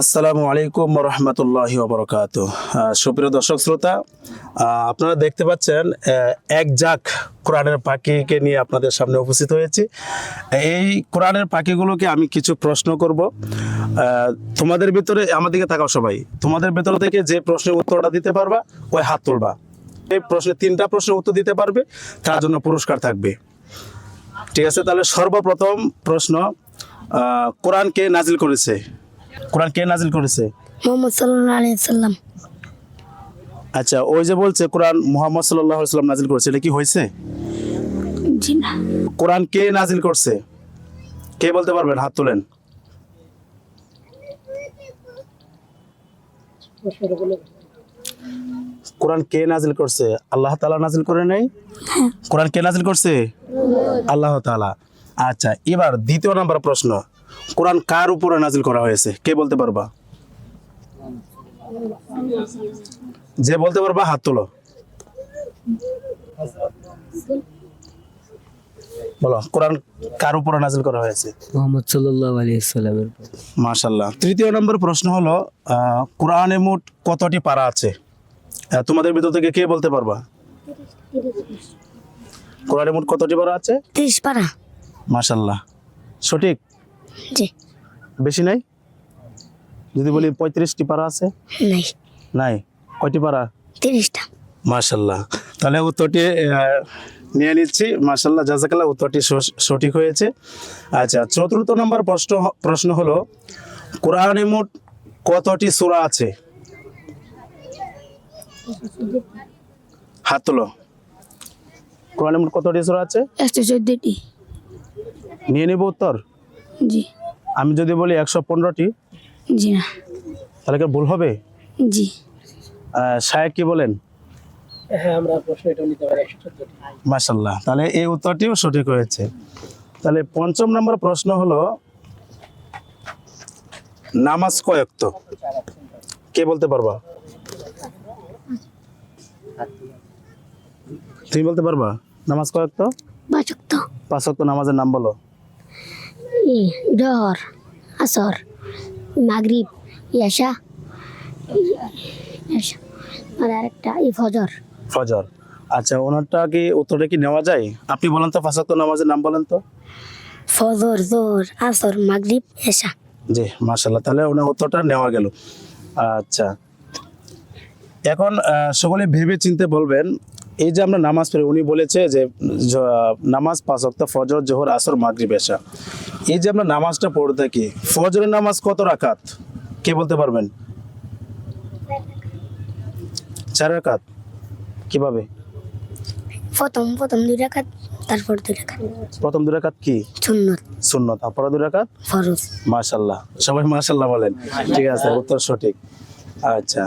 আসসালামু আলাইকুম রহমতুল্লাহি ওবরকাত সুপ্রিয় দর্শক শ্রোতা আপনারা দেখতে পাচ্ছেন এক জাক কোরআনের পাখিকে নিয়ে আপনাদের সামনে উপস্থিত হয়েছি। এই কোরআনের পাখিগুলোকে আমি কিছু প্রশ্ন করব। তোমাদের ভিতরে আমার দিকে থাকাও সবাই। তোমাদের ভেতর থেকে যে প্রশ্নের উত্তরটা দিতে পারবা ওই হাত তুলবা। এই প্রশ্নে তিনটা প্রশ্নের উত্তর দিতে পারবে তার জন্য পুরস্কার থাকবে। ঠিক আছে? তাহলে সর্বপ্রথম প্রশ্ন আহ, কোরআন কে নাজিল করেছে। কোরআন কে নাজিল করেছে? মোহাম্মদ সাল্লাহ আলিয়া সাল্লাম। আচ্ছা ওই যে বলছে কোরআন মোহাম্মদ সাল্লাহ সাল্লাম নাজিল করেছে এটা কি হয়েছে? জি না। কোরআন কে নাজিল করছে? কে বলতে পারবেন? হাত তোলেন। কোরআন কে নাজিল করছে? আল্লাহ তাআলা নাজিল করে নাই? কোরআন কে নাজিল করছে? আল্লাহ তাআলা। আচ্ছা এবার দ্বিতীয় নাম্বার প্রশ্ন। কোরআন কার উপরে নাজিল করা হয়েছে? কে বলতে পারবা? যে বলতে পারবা হাত তোলো। বলো কোরআন কার উপরে নাজিল করা হয়েছে? মোহাম্মদ সাল্লাহ আলী সাল্লামের মাশাল্লাহ তৃতীয় নম্বর প্রশ্ন হলো আহ, কোরআনে মোট কতটি পারা আছে? তোমাদের ভিতর থেকে কে বলতে পারবা? কোরআনে মোট কতটি পারা আছে? তিরিশ পারা। মাশাল্লাহ সঠিক? জি। বেশি নাই? যদি বলি পঁয়ত্রিশটি পারা আছে? নাই। নাই? কয়টি পারা? তিরিশটা। মাশাল্লাহ। তাহলে উত্তরটি নিয়ে নিচ্ছি। মাশাল্লাহ জাজাকাল্লাহ উত্তরটি সঠিক হয়েছে। আচ্ছা চতুর্থ নম্বর প্রশ্ন প্রশ্ন হলো কোরআনে মোট কতটি সূরা আছে? হাত তোলো। কোরআনে মোট কতটি সূরা আছে? নিয়ে নিব উত্তর। জি। আমি যদি বলি একশো পনেরোটি জি না। তাহলে কি ভুল হবে? জি। সাহেব কি বলেন? হ্যাঁ আমরা প্রশ্ন এটা নিতে পারি একশো চোদ্দটি। মাশাল্লাহ তাহলে এই উত্তরটিও সঠিক হয়েছে। তাহলে পঞ্চম নম্বর প্রশ্ন হলো নামাজ কয়ক্ত? কে বলতে পারবা? তুমি বলতে পারবা? নামাজ কয়ক্ত? বাচক তো পাঁচ নামাজের নাম বলো। ই ডহর আসর মাগরিব ইয়াশা আর আরেকটা ই ফজর। ফজর। আচ্ছা ওনারটা কি উত্তরটা কি নেওয়া যায়? আপনি বলেন তো ওয়াক্ত নামাজের নাম বলেন তো। ফজর জোর আসর মাগরিব ইয়াশা জি মাশাল্লাহ তাহলে ওনার উত্তরটা নেওয়া গেল। আচ্ছা। এখন সকলে ভেবে চিনতে বলবেন এই যে আমরা নামাজ পড়ি উনি বলেছে যে নামাজ পাঁচ ওয়াক্ত ফজর জোহর আসর মাগরিব এশা। এই যে আমরা নামাজটা পড়ে থাকি ফজরের নামাজ কত রাকাত? কে বলতে পারবেন? চার রাকাত। কীভাবে? প্রথম প্রথম দুই রাখাত তারপর দুই রাখাত প্রথম দু রাকাত কি? সুন্নত। সুন্নত। অপর দু রাকাত? ফরজ। মাশাল্লাহ। সবাই মাশাল্লাহ বলেন। ঠিক আছে উত্তর সঠিক। আচ্ছা।